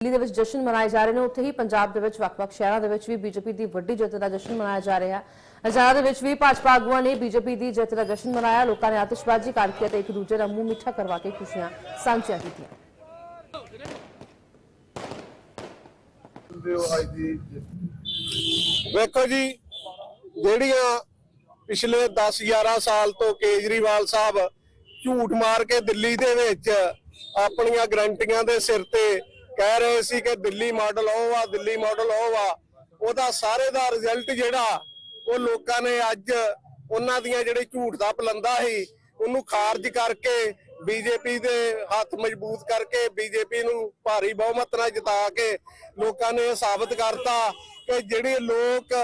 ਦਿੱਲੀ ਦੇ ਵਿੱਚ ਜਸ਼ਨ ਮਨਾਏ ਜਾ ਰਹੇ ਨੇ। ਉੱਥੇ ਹੀ ਪੰਜਾਬ ਦੇ ਵਿੱਚ ਵੱਖ-ਵੱਖ ਸ਼ਹਿਰਾਂ ਦੇ ਵਿੱਚ ਵੀ ਬੀਜੇਪੀ ਦੀ ਵੱਡੀ ਜਿੱਤ ਦਾ ਜਸ਼ਨ ਮਨਾਇਆ ਜਾ ਰਿਹਾ। ਹਜ਼ਾਰਾਂ ਦੇ ਵਿੱਚ ਵੀ ਭਾਜਪਾ ਆਗੂਆਂ ਨੇ ਬੀਜੇਪੀ ਦੀ ਜਿੱਤ ਦਾ ਜਸ਼ਨ ਮਨਾਇਆ। ਲੋਕਾਂ ਨੇ ਆਤਿਸ਼ਬਾਜ਼ੀ ਕਰਕੇ ਅਤੇ ਇੱਕ ਦੂਜੇ ਦਾ ਮੂੰਹ ਮਿੱਠਾ ਕਰਵਾ ਕੇ ਖੁਸ਼ੀਆਂ ਸਾਂਝੀਆਂ ਕੀਤੀਆਂ। ਵੇਖੋ ਜੀ, ਜਿਹੜੀਆਂ ਪਿਛਲੇ 10 11 ਸਾਲ ਤੋਂ ਕੇਜਰੀਵਾਲ ਸਾਹਿਬ ਝੂਠ ਮਾਰ ਕੇ ਦਿੱਲੀ ਦੇ ਵਿੱਚ ਆਪਣੀਆਂ ਗਰੰਟੀਆਂ ਦੇ ਸਿਰ ਤੇ ਕਹਿ ਰਹੇ ਸੀ ਕਿ ਦਿੱਲੀ ਮਾਡਲ ਉਹ ਆ, ਦਿੱਲੀ ਮਾਡਲ ਉਹ ਆ। ਉਹਦਾ ਸਾਰੇ ਦਾ ਰਿਜ਼ਲਟ ਜਿਹੜਾ, ਉਹ ਲੋਕਾਂ ਨੇ ਅੱਜ ਉਹਨਾਂ ਦੀਆਂ ਜਿਹੜੇ ਝੂਠ ਦਾ ਪਲੰਦਾ ਸੀ, ਉਹਨੂੰ ਖਾਰਜ ਕਰਕੇ ਬੀਜੇਪੀ ਦੇ ਹੱਥ ਮਜ਼ਬੂਤ ਕਰਕੇ ਬੀਜੇਪੀ ਨੂੰ ਭਾਰੀ ਬਹੁਮਤ ਨਾਲ ਜਿਤਾ ਕੇ ਲੋਕਾਂ ਨੇ ਇਹ ਸਾਬਤ ਕਰਤਾ ਕਿ ਜਿਹੜੇ ਲੋਕ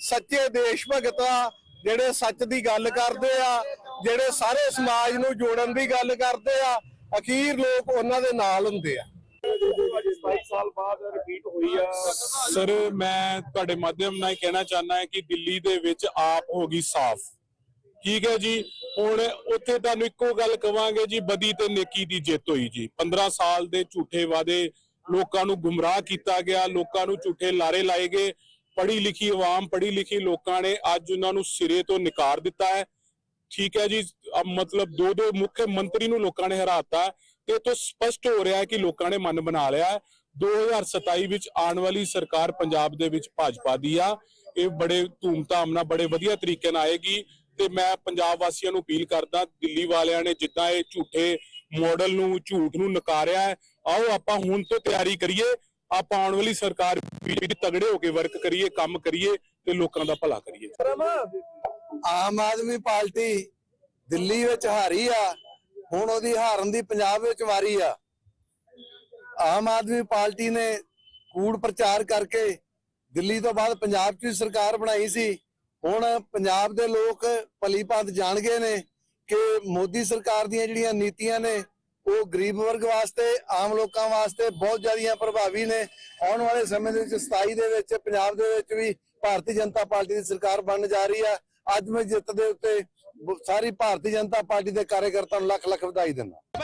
ਸੱਚੇ ਦੇਸ਼ ਭਗਤ ਆ, ਜਿਹੜੇ ਸੱਚ ਦੀ ਗੱਲ ਕਰਦੇ ਆ, ਜਿਹੜੇ ਸਾਰੇ ਸਮਾਜ ਨੂੰ ਜੋੜਨ ਦੀ ਗੱਲ ਕਰਦੇ ਆ, ਅਖੀਰ ਲੋਕ ਉਹਨਾਂ ਦੇ ਨਾਲ ਹੁੰਦੇ ਆ। ਸਾਲ ਬਾਅਦ ਰਿਪੀਟ ਹੋਈ ਆ। ਸਰ ਮੈਂ ਤੁਹਾਡੇ ਮਾਧਿਅਮ ਨਾਲ ਕਹਿਣਾ ਚਾਹੁੰਦਾ ਹਾਂ ਕਿ ਦਿੱਲੀ ਦੇ ਵਿੱਚ ਆਪ ਹੋ ਗਈ ਸਾਫ਼। ਠੀਕ ਹੈ ਜੀ? ਹੁਣ ਉੱਥੇ ਤੁਹਾਨੂੰ ਇੱਕੋ ਗੱਲ ਕਵਾਂਗੇ ਜੀ, ਬਦੀ ਤੇ ਨੇਕੀ ਦੀ ਜਿੱਤ ਹੋਈ ਜੀ। 15 ਸਾਲ ਦੇ ਝੂਠੇ ਵਾਅਦੇ ਲੋਕਾਂ ਨੂੰ ਗੁੰਮਰਾਹ ਕੀਤਾ ਗਿਆ, ਲੋਕਾਂ ਨੂੰ ਝੂਠੇ ਲਾਰੇ ਲਾਏ ਗਏ। ਪੜ੍ਹੀ ਲਿਖੀ ਆਵਾਮ, ਪੜ੍ਹੀ ਲਿਖੀ ਲੋਕਾਂ ਨੇ ਅੱਜ ਉਹਨਾਂ ਨੂੰ ਸਿਰੇ ਤੋਂ ਨਿਕਾਰ ਦਿੱਤਾ ਹੈ। ਠੀਕ ਹੈ ਜੀ? ਮਤਲਬ ਦੋ ਦੋ ਮੁੱਖ ਮੰਤਰੀ ਨੂੰ ਲੋਕਾਂ ਨੇ ਹਰਾਤਾ। ਤੇ ਇਹ ਤੋਂ ਸਪਸ਼ਟ ਹੋ ਰਿਹਾ ਹੈ ਕਿ ਲੋਕਾਂ ਨੇ ਮਨ ਬਣਾ ਲਿਆ ਹੈ। 2027 ਵਿੱਚ ਆਉਣ ਵਾਲੀ ਸਰਕਾਰ ਪੰਜਾਬ ਦੇ ਵਿੱਚ ਭਾਜਪਾ ਦੀ ਆ। ਇਹ ਬੜੇ ਧੂਮਧਾਮ ਨਾਲ ਬੜੇ ਵਧੀਆ ਤਰੀਕੇ ਨਾਲ ਆਏਗੀ। ਤੇ ਮੈਂ ਪੰਜਾਬ ਵਾਸੀਆਂ ਨੂੰ ਅਪੀਲ ਕਰਦਾ ਦਿੱਲੀ ਵਾਲਿਆਂ ਨੇ ਜਿੱਦਾਂ ਇਹ ਝੂਠੇ ਮਾਡਲ ਨੂੰ ਝੂਠ ਨੂੰ ਨਕਾਰਿਆ ਹੈ ਆਓ ਆਪਾਂ ਹੁਣ ਤੋਂ ਤਿਆਰੀ ਕਰੀਏ। ਆਪਾਂ ਆਉਣ ਵਾਲੀ ਸਰਕਾਰ ਵੀ ਤਗੜੇ ਹੋ ਕੇ ਵਰਕ ਕਰੀਏ ਕੰਮ ਕਰੀਏ ਤੇ ਲੋਕਾਂ ਦਾ ਭਲਾ ਕਰੀਏ। ਆਮ ਆਦਮੀ ਪਾਰਟੀ ਦਿੱਲੀ ਵਿੱਚ ਹਾਰੀ ਆ। ਹੁਣ ਉਹਦੀ ਹਾਰਨ ਦੀ ਪੰਜਾਬ ਵਿੱਚ ਵਾਰੀ ਆ। ਆਮ ਆਦਮੀ ਪਾਰਟੀ ਨੇ ਕੂੜ ਪ੍ਰਚਾਰ ਕਰਕੇ ਦਿੱਲੀ ਤੋਂ ਬਾਅਦ ਪੰਜਾਬ 'ਚ ਸਰਕਾਰ ਬਣਾਈ ਸੀ। ਹੁਣ ਪੰਜਾਬ ਦੇ ਲੋਕ ਭਲੀ ਭਾਂਤ ਜਾਣ ਗਏ ਨੇ ਕਿ ਮੋਦੀ ਸਰਕਾਰ ਦੀਆਂ ਜਿਹੜੀਆਂ ਨੀਤੀਆਂ ਨੇ, ਉਹ ਗਰੀਬ ਵਰਗ ਵਾਸਤੇ, ਆਮ ਲੋਕਾਂ ਵਾਸਤੇ ਬਹੁਤ ਜ਼ਿਆਦੀਆਂ ਪ੍ਰਭਾਵੀ ਨੇ। ਆਉਣ ਵਾਲੇ ਸਮੇਂ ਦੇ ਵਿੱਚ 27 ਦੇ ਵਿੱਚ, ਪੰਜਾਬ ਦੇ ਵਿੱਚ ਵੀ ਭਾਰਤੀ ਜਨਤਾ ਪਾਰਟੀ ਦੀ ਸਰਕਾਰ ਬਣਨ ਜਾ ਰਹੀ ਆ। ਅੱਜ ਮੈਂ ਜਿੱਤ ਦੇ ਉੱਤੇ ਸਾਰੀ ਭਾਰਤੀ ਜਨਤਾ ਪਾਰਟੀ ਦੇ ਕਾਰਜਕਰਤਾ ਨੂੰ ਲੱਖ ਲੱਖ ਵਧਾਈ ਦਿੰਦਾ।